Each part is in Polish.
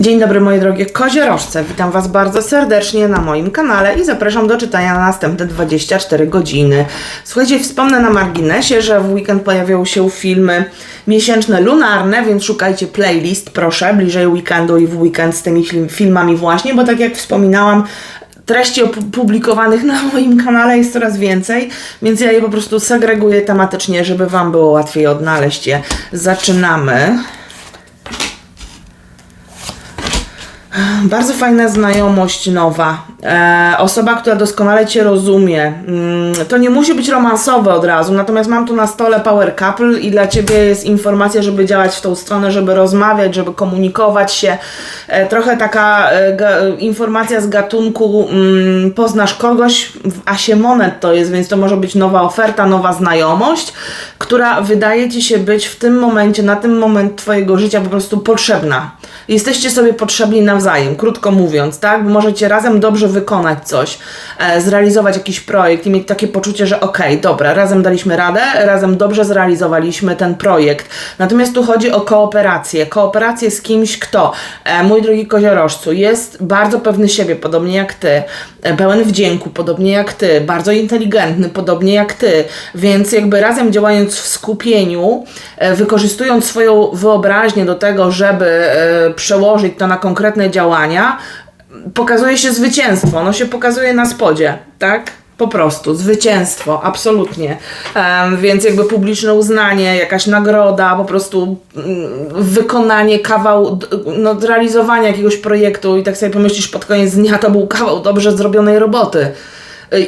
Dzień dobry moje drogie koziorożce, witam Was bardzo serdecznie na moim kanale i zapraszam do czytania na następne 24 godziny. Słuchajcie, wspomnę na marginesie, że w weekend pojawią się filmy miesięczne lunarne, więc szukajcie playlist, proszę, bliżej weekendu i w weekend z tymi film- filmami właśnie, bo tak jak wspominałam, treści opublikowanych na moim kanale jest coraz więcej, więc ja je po prostu segreguję tematycznie, żeby Wam było łatwiej odnaleźć je. Zaczynamy. Bardzo fajna znajomość nowa. E, osoba, która doskonale Cię rozumie. Mm, to nie musi być romansowe od razu, natomiast mam tu na stole Power Couple i dla Ciebie jest informacja, żeby działać w tą stronę, żeby rozmawiać, żeby komunikować się. E, trochę taka e, ga, informacja z gatunku mm, poznasz kogoś, w Asie Monet to jest, więc to może być nowa oferta, nowa znajomość, która wydaje Ci się być w tym momencie, na tym moment Twojego życia po prostu potrzebna. Jesteście sobie potrzebni nawzajem, krótko mówiąc, tak? Bo możecie razem dobrze wykonać coś, e, zrealizować jakiś projekt i mieć takie poczucie, że okej, dobra, razem daliśmy radę, razem dobrze zrealizowaliśmy ten projekt. Natomiast tu chodzi o kooperację. Kooperację z kimś, kto, e, mój drogi koziorożcu, jest bardzo pewny siebie, podobnie jak ty, e, pełen wdzięku, podobnie jak ty, bardzo inteligentny, podobnie jak ty, więc jakby razem działając w skupieniu, e, wykorzystując swoją wyobraźnię do tego, żeby e, przełożyć to na konkretne działania, pokazuje się zwycięstwo. Ono się pokazuje na spodzie, tak? Po prostu, zwycięstwo, absolutnie. Em, więc jakby publiczne uznanie, jakaś nagroda, po prostu mm, wykonanie kawał, no realizowanie jakiegoś projektu i tak sobie pomyślisz pod koniec dnia, to był kawał dobrze zrobionej roboty.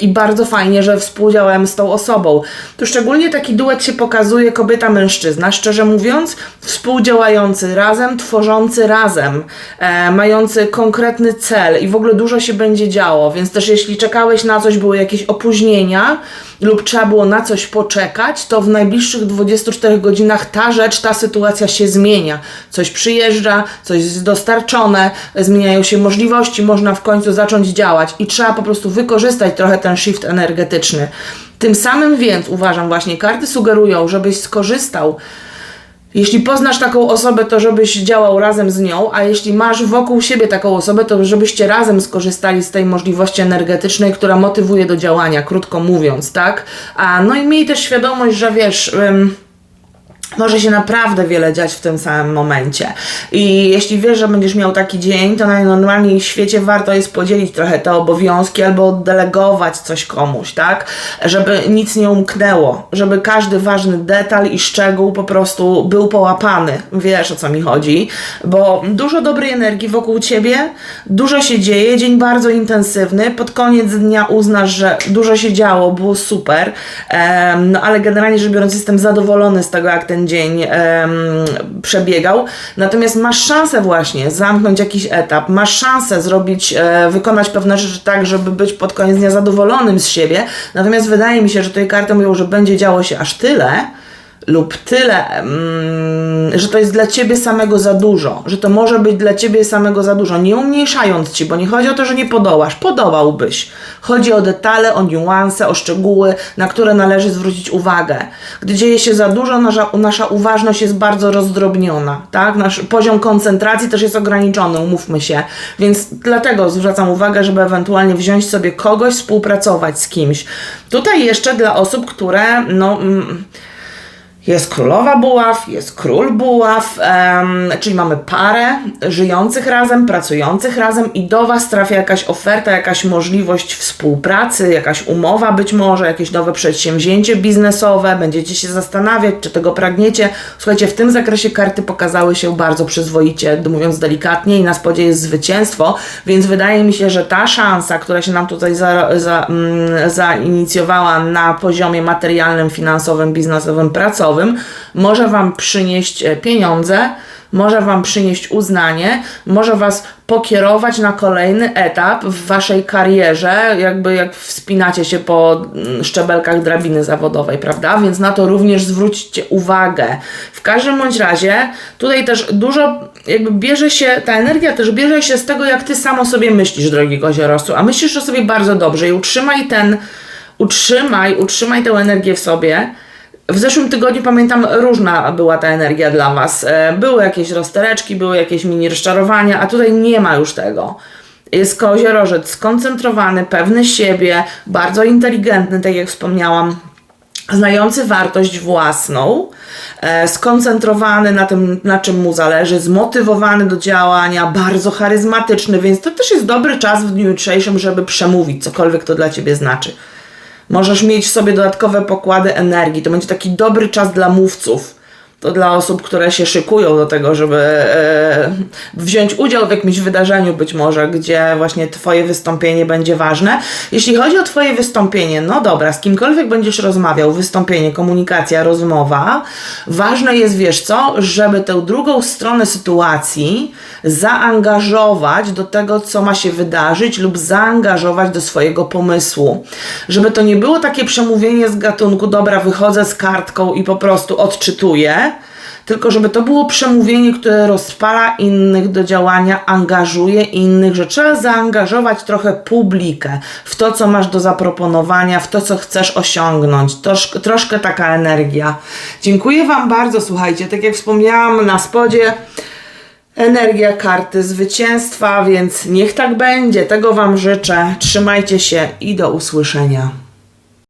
I bardzo fajnie, że współdziałałem z tą osobą. Tu szczególnie taki duet się pokazuje kobieta-mężczyzna, szczerze mówiąc, współdziałający razem, tworzący razem, e, mający konkretny cel i w ogóle dużo się będzie działo, więc też jeśli czekałeś na coś, były jakieś opóźnienia lub trzeba było na coś poczekać, to w najbliższych 24 godzinach ta rzecz, ta sytuacja się zmienia. Coś przyjeżdża, coś jest dostarczone, zmieniają się możliwości, można w końcu zacząć działać i trzeba po prostu wykorzystać trochę ten shift energetyczny. Tym samym więc uważam właśnie, karty sugerują, żebyś skorzystał jeśli poznasz taką osobę, to żebyś działał razem z nią, a jeśli masz wokół siebie taką osobę, to żebyście razem skorzystali z tej możliwości energetycznej, która motywuje do działania, krótko mówiąc, tak? A no i miej też świadomość, że wiesz. Może się naprawdę wiele dziać w tym samym momencie. I jeśli wiesz, że będziesz miał taki dzień, to najnormalniej w świecie warto jest podzielić trochę te obowiązki albo oddelegować coś komuś, tak? Żeby nic nie umknęło, żeby każdy ważny detal i szczegół po prostu był połapany. Wiesz o co mi chodzi, bo dużo dobrej energii wokół ciebie, dużo się dzieje, dzień bardzo intensywny. Pod koniec dnia uznasz, że dużo się działo, było super, no ale generalnie rzecz biorąc, jestem zadowolony z tego, jak ten dzień em, przebiegał. Natomiast masz szansę właśnie zamknąć jakiś etap, masz szansę zrobić, e, wykonać pewne rzeczy tak, żeby być pod koniec dnia zadowolonym z siebie. Natomiast wydaje mi się, że tutaj karty mówią, że będzie działo się aż tyle, lub tyle, mm, że to jest dla ciebie samego za dużo, że to może być dla ciebie samego za dużo, nie umniejszając ci, bo nie chodzi o to, że nie podołasz, podołałbyś. Chodzi o detale, o niuanse, o szczegóły, na które należy zwrócić uwagę. Gdy dzieje się za dużo, nasza, nasza uważność jest bardzo rozdrobniona, tak? Nasz poziom koncentracji też jest ograniczony, umówmy się. Więc dlatego zwracam uwagę, żeby ewentualnie wziąć sobie kogoś, współpracować z kimś. Tutaj jeszcze dla osób, które, no... Mm, jest królowa buław, jest król buław, em, czyli mamy parę żyjących razem, pracujących razem i do Was trafia jakaś oferta, jakaś możliwość współpracy, jakaś umowa być może, jakieś nowe przedsięwzięcie biznesowe, będziecie się zastanawiać, czy tego pragniecie. Słuchajcie, w tym zakresie karty pokazały się bardzo przyzwoicie, mówiąc delikatnie i na spodzie jest zwycięstwo, więc wydaje mi się, że ta szansa, która się nam tutaj za, za, mm, zainicjowała na poziomie materialnym, finansowym, biznesowym, pracowym, może Wam przynieść e, pieniądze, może Wam przynieść uznanie, może Was pokierować na kolejny etap w Waszej karierze, jakby jak wspinacie się po mm, szczebelkach drabiny zawodowej, prawda? Więc na to również zwróćcie uwagę. W każdym bądź razie tutaj też dużo jakby bierze się, ta energia też bierze się z tego, jak Ty samo sobie myślisz, drogi koziorostu, a myślisz o sobie bardzo dobrze i utrzymaj ten, utrzymaj, utrzymaj tę energię w sobie, W zeszłym tygodniu pamiętam, różna była ta energia dla Was. E, Były jakieś roztereczki, były jakieś mini rozczarowania, a tutaj nie ma już tego. Jest koziorożec skoncentrowany, pewny siebie, bardzo inteligentny, tak jak wspomniałam, znający wartość własną, e, skoncentrowany na tym, na czym mu zależy, zmotywowany do działania, bardzo charyzmatyczny, więc to też jest dobry czas w dniu jutrzejszym, żeby przemówić, cokolwiek to dla ciebie znaczy. Możesz mieć w sobie dodatkowe pokłady energii. To będzie taki dobry czas dla mówców. To dla osób, które się szykują do tego, żeby e, wziąć udział w jakimś wydarzeniu, być może, gdzie właśnie Twoje wystąpienie będzie ważne. Jeśli chodzi o Twoje wystąpienie, no dobra, z kimkolwiek będziesz rozmawiał, wystąpienie, komunikacja, rozmowa, ważne jest, wiesz co, żeby tę drugą stronę sytuacji zaangażować do tego, co ma się wydarzyć, lub zaangażować do swojego pomysłu. Żeby to nie było takie przemówienie z gatunku, dobra, wychodzę z kartką i po prostu odczytuję, tylko żeby to było przemówienie, które rozpala innych do działania, angażuje innych, że trzeba zaangażować trochę publikę w to, co masz do zaproponowania, w to, co chcesz osiągnąć. Trosz, troszkę taka energia. Dziękuję Wam bardzo, słuchajcie, tak jak wspomniałam na spodzie, energia karty zwycięstwa, więc niech tak będzie. Tego Wam życzę. Trzymajcie się i do usłyszenia.